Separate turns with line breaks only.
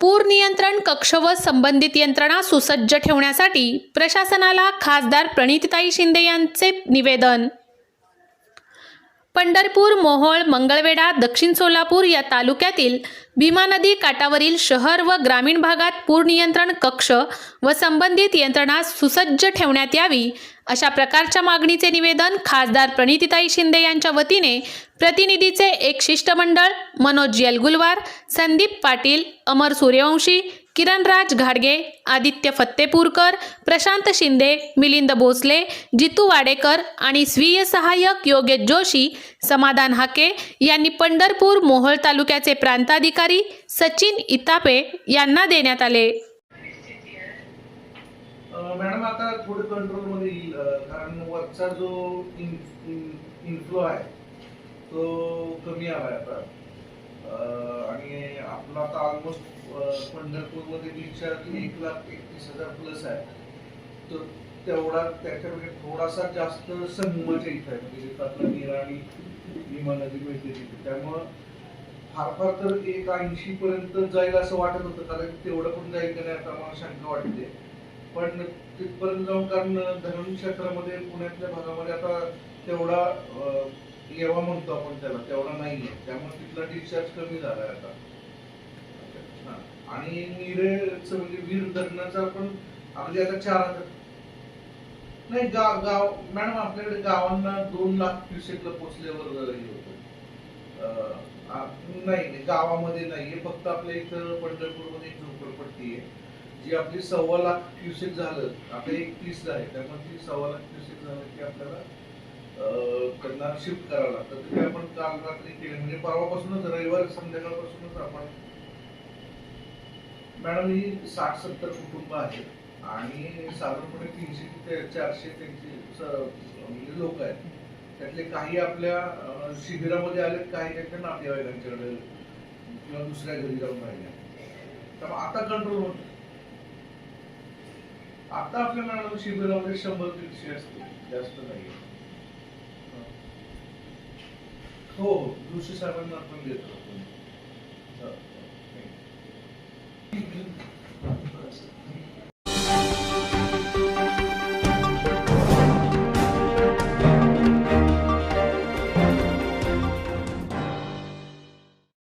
पूर नियंत्रण कक्ष व संबंधित यंत्रणा सुसज्ज ठेवण्यासाठी प्रशासनाला खासदार प्रणितताई शिंदे यांचे निवेदन. पंढरपूर मोहोळ मंगळवेढा दक्षिण सोलापूर या तालुक्यातील भीमा नदी काठावरील शहर व ग्रामीण भागात पूर नियंत्रण कक्ष व संबंधित यंत्रणा सुसज्ज ठेवण्यात यावी अशा प्रकारच्या मागणीचे निवेदन खासदार प्रणितीताई शिंदे यांच्या वतीने प्रतिनिधीचे एक शिष्टमंडळ मनोज येलगुलवार संदीप पाटील अमर सूर्यवंशी किरणराज घाडगे आदित्य फत्तेपूरकर प्रशांत शिंदे मिलिंद भोसले जितू वाडेकर आणि स्वीय सहाय्यक योगेश जोशी समाधान हाके यांनी पंढरपूर मोहोळ तालुक्याचे प्रांताधिकारी सचिन इतापे यांना देण्यात आले.
मॅडम आता थोडं कंट्रोलमध्ये येईल कारण वरचा जो इन्फ्लो आहे तो कमी आलाय आता. आणि आपला आता ऑलमोस्ट पंढरपूरमध्ये रिचार्ज एक लाख एकतीस हजार प्लस आहे. तर तेवढा त्याच्यापेक्षा थोडासा जास्त समूहाच्या इथं. आहे म्हणजे आपला नीरा आणि भीमा नदी मिळते तिथे. त्यामुळं फार फार तर एक ऐंशी पर्यंत जाईल असं वाटत होतं. कारण तेवढं पण जाईल का नाही आता मला शंका वाटते. पण तिथपर्यंत जाऊन कारण धरण क्षेत्रामध्ये पुण्यातल्या भागामध्ये आता तेवढा अं, येवा म्हणतो आपण त्याला तेवढा नाहीये. त्यामुळे तिथला डिस्चार्ज कमी झालाय आता. आणि निरेच म्हणजे वीर धरणाचा पण म्हणजे आता चार हजार. नाही गाव गाव मॅडम आपल्याकडे गावांना दोन लाख क्युसेकला पोचल्यावर हे होतं. अं, नाही गावामध्ये नाहीये फक्त आपल्या इथं पंढरपूरमध्ये एक झोपडपट्टी आहे. जी आपली सव्वा लाख क्युसेक झालं. आपल्या एक तीस आहे. त्यामुळे ती सव्वा लाख क्युसेक झालं. त्यांना शिफ्ट करावं लागतं. ते आपण काल रात्री केले. म्हणजे परवापासूनच रविवार संध्याकाळपासूनच आपण मॅडम ही साठ सत्तर कुटुंब आहेत. आणि साधारणपणे तीनशे ते चारशे त्यांचे म्हणजे लोक आहेत. त्यातले काही आपल्या शिबिरामध्ये आलेत काही त्यांच्या नातेवाईकांच्याकडे किंवा दुसऱ्या घरी जाऊन राहिले. त्यामुळे आता कंट्रोल होत. आता आपल्या मॅडम शिबिरामध्ये शंभर दीडशे असते जास्त नाही. हो हो जोशी साहेबांना आपण देतो.